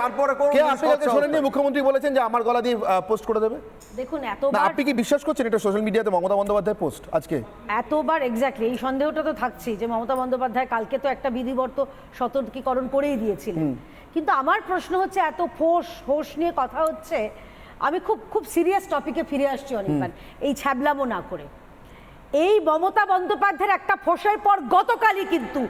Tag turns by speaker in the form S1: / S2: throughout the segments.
S1: তারপরে কোন
S2: কে আপনি শোনেননি? মুখ্যমন্ত্রী বলেছেন যে আমার গলা দিয়ে পোস্ট করে দেবে।
S3: দেখুন এতবার
S2: আপনি কি বিশ্বাস করছেন এটা সোশ্যাল মিডিয়াতে মমতা বন্দ্যোপাধ্যায় পোস্ট আজকে?
S3: এতবার এক্স্যাক্টলি এই সন্দেহটা তো থাকছেই যে মমতা বন্দ্যোপাধ্যায় কালকে তো একটা বিধিবর্ত সতর্কীকরণ করেই দিয়েছিলেন। কিন্তু আমার প্রশ্ন হচ্ছে এত ফোঁস হোস নিয়ে কথা হচ্ছে আমি খুব খুব সিরিয়াস টপিকে ফিরে আসছি অনেকবার এই ছ্যাবলামো না করে। এই মমতা বন্দ্যোপাধ্যায়ের একটা ফোঁসের পর গতকালই কিন্তু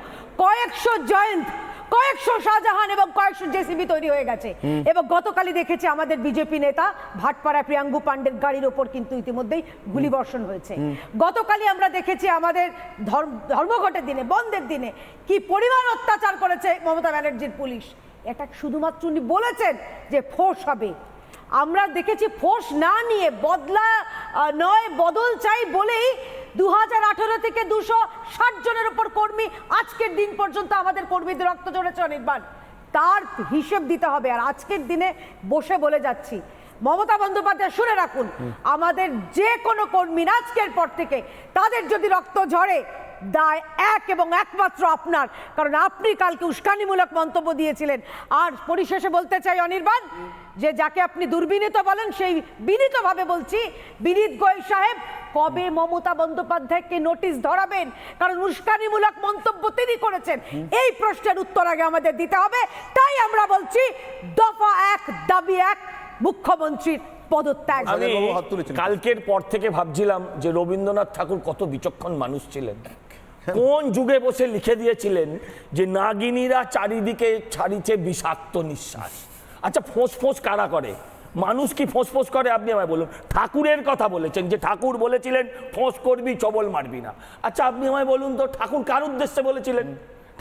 S3: কয়েকশো জয়ন্ত কয়েকশো শাহজাহান এবং কয়েকশো জেসিবি তৈরি হয়ে গেছে। এবং গতকালই দেখেছি আমাদের বিজেপি নেতা ভাটপাড়া প্রিয়াঙ্গু পাণ্ডের গাড়ির ওপর কিন্তু ইতিমধ্যেই গুলিবর্ষণ হয়েছে। গতকালই আমরা দেখেছি আমাদের ধর্ম- ধর্মঘটের দিনে বন্ধের দিনে কি পরিমাণ অত্যাচার করেছে মমতা ব্যানার্জির পুলিশ। এটা শুধুমাত্র উনি বলেছেন যে ফোর্স হবে। আমরা দেখেছি ফোর্স না নিয়ে বদলা নয় বদল চাই বলেই দু হাজার আঠেরো থেকে দুশো জনের উপর কর্মী আজকের দিন পর্যন্ত আমাদের কর্মীদের রক্ত ঝরেছে অনির্বাণ। তার হিসেব দিতে হবে। আর আজকের দিনে বসে বলে যাচ্ছি। মমতা বন্দ্যোপাধ্যায় শুনে রাখুন আমাদের যে কোনো কর্মী আজকের পর থেকে তাদের যদি রক্ত ঝরে দায় এক এবং একমাত্র আপনার। কারণ আপনি কালকে উস্কানিমূলক মন্তব্য দিয়েছিলেন। আর পরিশেষে বলতে চাই অনির্বাণ যে যাকে আপনি দুর্বিনীত বলেন সেই বিনীতভাবে বলছি বিনীত গোয়েল সাহেব কবে মমতা বন্দ্যোপাধ্যায়কে নোটিশ ধরাবেন? কারণ উস্কানিমূলক মন্তব্য তিনি করেছেন। এই প্রশ্নের উত্তর আগে আমাদের দিতে হবে। তাই আমরা বলছি দফা এক দাবি এক মুখ্যমন্ত্রীর পদত্যাগ।
S4: কালকের পর থেকে ভাবছিলাম যে রবীন্দ্রনাথ ঠাকুর কত বিচক্ষণ মানুষ ছিলেন। কোন যুগে বসে লিখে দিয়েছিলেন যে নাগিনীরা চারিদিকে ছাড়িছে বিষাক্ত নিঃশ্বাস? আচ্ছা ফোঁস ফোঁস কারা করে? মানুষ কি ফোঁস ফোঁস করে? আপনি আমায় বলুন। ঠাকুরের কথা বলেছেন যে ঠাকুর বলেছিলেন ফোঁস করবি চবল মারবি না। আচ্ছা আপনি আমায় বলুন তো ঠাকুর কার উদ্দেশ্যে বলেছিলেন?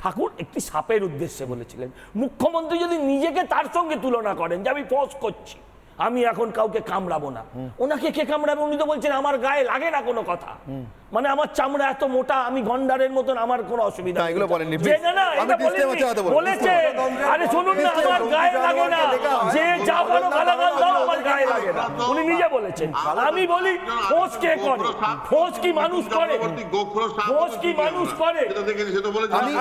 S4: ঠাকুর একটি সাপের উদ্দেশ্যে বলেছিলেন। মুখ্যমন্ত্রী যদি নিজেকে তার সঙ্গে তুলনা করেন যে আমি ফোঁস করছি আমি এখন কাউকে কামড়াবো না। ওনাকে কে কামড়াবে? উনি তো বলছেন আমার গায়ে লাগে না কোনো কথা। মানে আমার চামড়া এত মোটা আমি গন্ডারের মতন আমার কোনো অসুবিধা
S2: না, এগুলো বলেননি,
S4: না না এটা বলেছে আরে শুনুন না আমার গায়ে লাগে না। যে যা বলো গালাগাল দাও আমার গায়ে লাগে না। উনি নিজে বলেছেন। আমি বলি ফোঁস কে করে? ফোঁস কি মানুষ করে? ফোঁস কি মানুষ করে?
S2: আমি-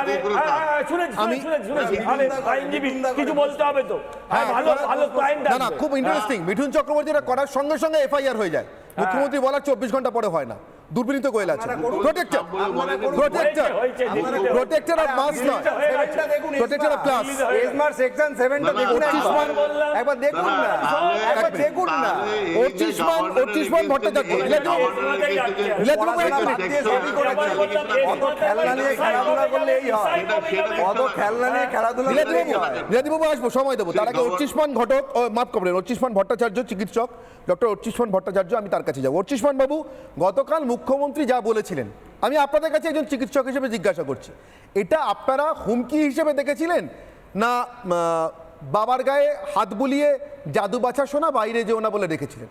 S4: আরে, আইনজীবী, কিছু বলতে হবে তো। হ্যাঁ ভালো ভালো ক্লায়েন্ট
S2: না না খুব ইন্টারেস্টিং মিঠুন চক্রবর্তী করার সঙ্গে সঙ্গে এফআইআর হয়ে যায়। মুখ্যমন্ত্রী বলার চব্বিশ ঘণ্টা পরে হয় না। দুর্বিনীত গোয়েল আছে প্রোটেক্টর প্রোটেক্টর প্রোটেক্টর অফ মাস নয় প্রোটেক্টর অফ ক্লাস
S1: এসমার সেকশন সেভেনটা দেখুন একবার। একবার দেখুন না একবার দেখুন না
S2: পঁচিশ মান পঁচিশ মান ভট্টাচার্য
S1: করেছে। অত খেলনা নিয়ে খেলাধুলা করলে এই হয় অত খেলনা নিয়ে খেলাধুলা হয়
S2: বিলাসবাবু আসব সময় দেবো তার আগে অর্চিষ্মান ঘটক ও, মাফ করবেন অর্চিষ্মান ভট্টাচার্য চিকিৎসক ডক্টর অর্চিষ্মান ভট্টাচার্য আমি তার কাছে যাব অর্চিষ্মান বাবু গতকাল মুখ্যমন্ত্রী যা বলেছিলেন আমি আপনাদের কাছে একজন চিকিৎসক হিসেবে জিজ্ঞাসা করছি এটা আপনারা হুমকি হিসেবে দেখেছিলেন? না বাবার গায়ে হাত বুলিয়ে জাদু বাছা শোনা বাইরে যেও না বলে রেখেছিলেন?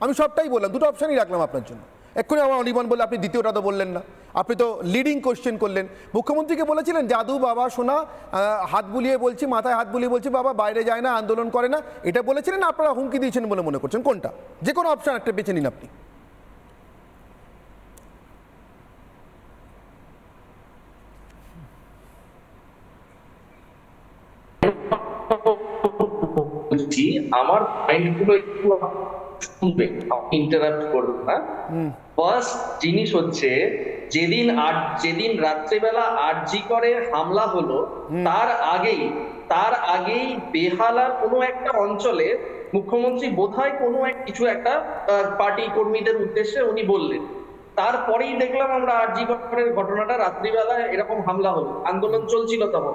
S2: আমি সবটাই বললাম দুটো অপশনই রাখলাম আপনার জন্য। এক্ষুনি আমার অনির্বাণ বলে আপনি দ্বিতীয়টা তো বললেন না। আপনি তো লিডিং কোশ্চেন করলেন। মুখ্যমন্ত্রীকে বলেছিলেন জাদু বাবা আহ, হাত বুলিয়ে বলছি মাথায় হাত বুলিয়ে বলছি বাবা বাইরে যায় না আন্দোলন করে না। এটা বলেছিলেন আপনারা হুমকি দিয়েছেন বলে মনে করছেন। কোনটা? যে কোনো অপশন একটা বেছে নিন আপনি।
S5: বলছি আমার পয়েন্টগুলো একটু শুনবে ইন্টারাপ্ট করবে না। ফার্স্ট জিনিস হচ্ছে যেদিন আট যেদিন রাত্রেবেলা আরজি করে হামলা হলো তার আগেই তার আগেই বেহালার কোনো একটা অঞ্চলে মুখ্যমন্ত্রী বোধহয় কোনো এক কিছু একটা পার্টি কর্মীদের উদ্দেশ্যে উনি বললেন। তারপরেই দেখলাম আমরা আরজি করের ঘটনাটা রাত্রিবেলা এরকম হামলা হলো। আন্দোলন চলছিল তখন।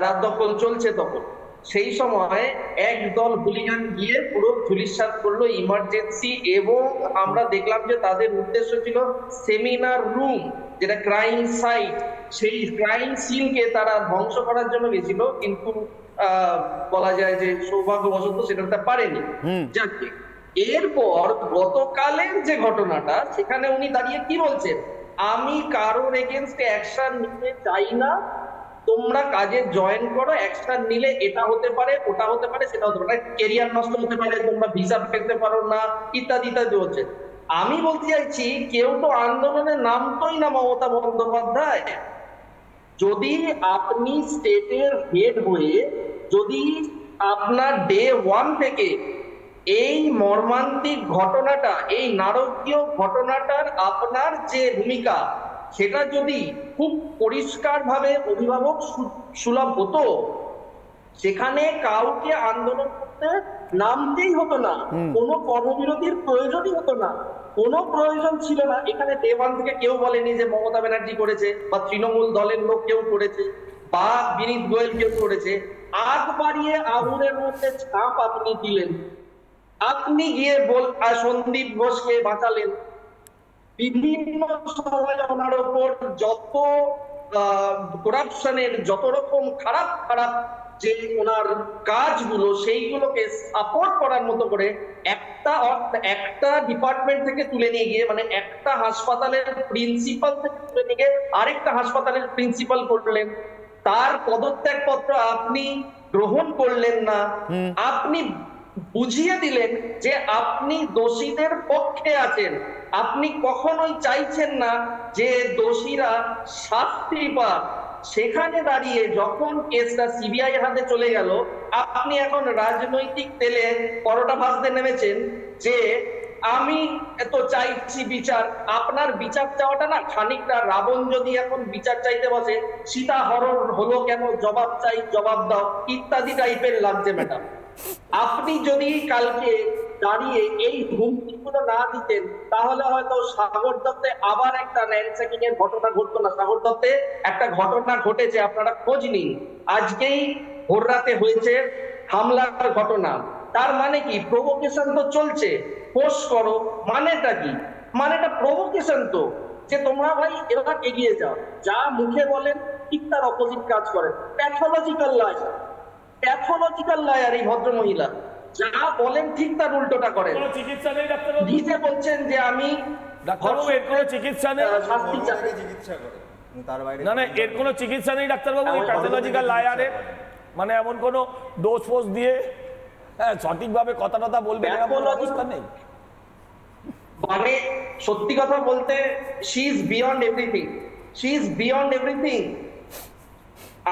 S5: রাত দখল চলছে তখন। সেই সময় একদল হুলিগান গিয়ে পুরো ধুলিস্বাদ করল ইমার্জেন্সি এবং আমরা দেখলাম যে তাদের উদ্দেশ্য ছিল সেমিনার রুম যেটা ক্রাইম সাইট সেই ক্রাইম সিনকে তারা ধ্বংস করার জন্য গেছিল কিন্তু বলা যায় যে সৌভাগ্যবশত সেটা করতে পারেনি। যাকে এরপর গতকালের যে ঘটনাটা সেখানে উনি দাঁড়িয়ে কি বলছেন? আমি কারোর এগেনস্টে অ্যাকশন নিতে চাই না তোমরা কাজে জয়েন করো এক্সট্রা নিলে এটা হতে পারে, ওটা হতে পারে, সেটা হতে পারে কেরিয়ার নষ্ট হতে পারে, তোমরা ভিসা পেতে পারো না, ইত্যাদি ইত্যাদি হচ্ছে। আমি বলতে চাইছি, কেউ তো আন্দোলনে নামতোই না মমতা বন্দ্যোপাধ্যায়। যদি আপনি স্টেটের হেড হয়ে, যদি আপনার ডে ওয়ান থেকে এই মর্মান্তিক ঘটনাটা, এই নারকীয় ঘটনাটার আপনার যে ভূমিকা সেটা যদি খুব পরিষ্কারভাবে অভিভাবক সুলভ হতো সেখানে কাউকে আন্দোলন করতে নামতেই হতো না। কোনো কর্মবিরতির প্রয়োজনই হতো না। কোনো প্রয়োজন ছিল না। এখানে দেওয়ান থেকে কেউ বলেনি যে মমতা ব্যানার্জি করেছে বা তৃণমূল দলের লোক কেউ করেছে বা বিনীত গোয়েল কেউ করেছে। আগ বাড়িয়ে আগুনের মধ্যে ছাপ আপনি দিলেন। আপনি গিয়ে বল সন্দীপ ঘোষকে বাঁচালেন। বিভিন্ন সময় ওনার ওপর যত করাপশনের যত রকম খারাপ খারাপ যে ওনার কাজগুলো সেইগুলোকে সাপোর্ট করার মতো করে একটা একটা ডিপার্টমেন্ট থেকে তুলে নিয়ে গিয়ে মানে একটা হাসপাতালের প্রিন্সিপাল থেকে তুলে নিয়ে গিয়ে আরেকটা হাসপাতালের প্রিন্সিপাল করলেন। তার পদত্যাগ পত্র আপনি গ্রহণ করলেন না। আপনি বুঝিয়ে দিলেন যে আপনি দোষীদের পক্ষে আছেন। আপনি কখনোই চাইছেন না যে দোষীরা শাস্তি পাক। সেখানে দাঁড়িয়ে যখন কেসটা সিবিআই হাতে চলে গেল, আপনি এখন রাজনৈতিক তেলে পরোটা ভাজতে নেমেছেন যে আমি তো চাইছি বিচার, আপনার বিচার চাওয়াটা না খানিকটা রাবণ যদি এখন বিচার চাইতে বসে, সীতা হরণ হলো কেন? জবাব চাই, জবাব দাও, ইত্যাদি টাইপের লাগছে ম্যাডাম। আপনি যদি কালকে দাঁড়িয়ে এই হুমকিগুলো না দিতেন, তাহলে হয়তো সাগর দত্তে আবার একটা র্যানস্যাকিং এর ঘটনা ঘটতো না। সাগর দত্তে একটা ঘটনা ঘটেছে, আপনারা খোঁজ নিন। আজকেই ভোর রাতে হয়েছে হামলার ঘটনা। তার মানে কি? প্রভোকেশন তো চলছে। পোস্ট করো, মানেটা কি? মানেটা প্রভোকেশন তো, যে তোমরা ভাই এবার এগিয়ে যাও। যা মুখে বলেন, ঠিক তার অপোজিট কাজ করেন। প্যাথোলজিক্যাল লয় প্যাথোলজিক্যাল লয়ার এই ভদ্র মহিলা যা বলেন ঠিক তার উল্টোটা করেন।
S4: চিকিৎসা নেই ডাক্তারবাবু
S5: নিজে বলছেন যে আমি
S4: ডাক্তারবাবু এর কোনো চিকিৎসা নেই?
S1: চিকিৎসা করে। তার বাইরে
S4: না না এর কোনো চিকিৎসা নেই ডাক্তারবাবু
S5: আমার
S4: প্যাথোলজিক্যাল লায়ারের মানে এমন কোনো ডোজ ফোজ দিয়ে হ্যাঁ সঠিকভাবে কথা টথা বলবে এরকম অবস্থা নেই?
S5: মানে সত্যি কথা বলতে she is beyond everything she is beyond everything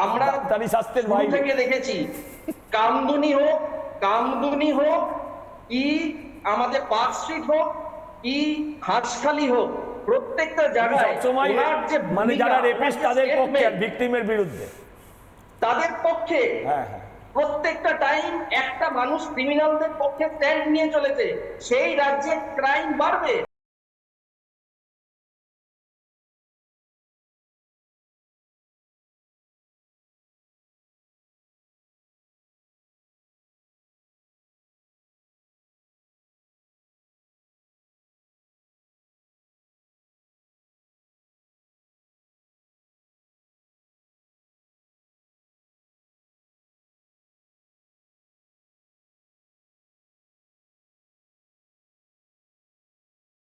S5: আমরা
S4: ডাক্তারি শাস্ত্রের বাইরে।
S5: থেকে দেখেছি কামদুনি হোক কামদুনি হোক কি আমাদের পার্ক স্ট্রিট হোক কি হাঁসখালি হোক প্রত্যেকটা জায়গায় ওনার যে
S4: মানে যারা রেপিস্ট তাদের পক্ষে ভিকটিমের বিরুদ্ধে।
S5: তাদের পক্ষে
S4: হ্যাঁ হ্যাঁ।
S5: প্রত্যেকটা টাইম একটা মানুষ ক্রিমিনালদের পক্ষে স্ট্যান্ড নিয়ে চলেছে সেই রাজ্যে ক্রাইম বাড়বে।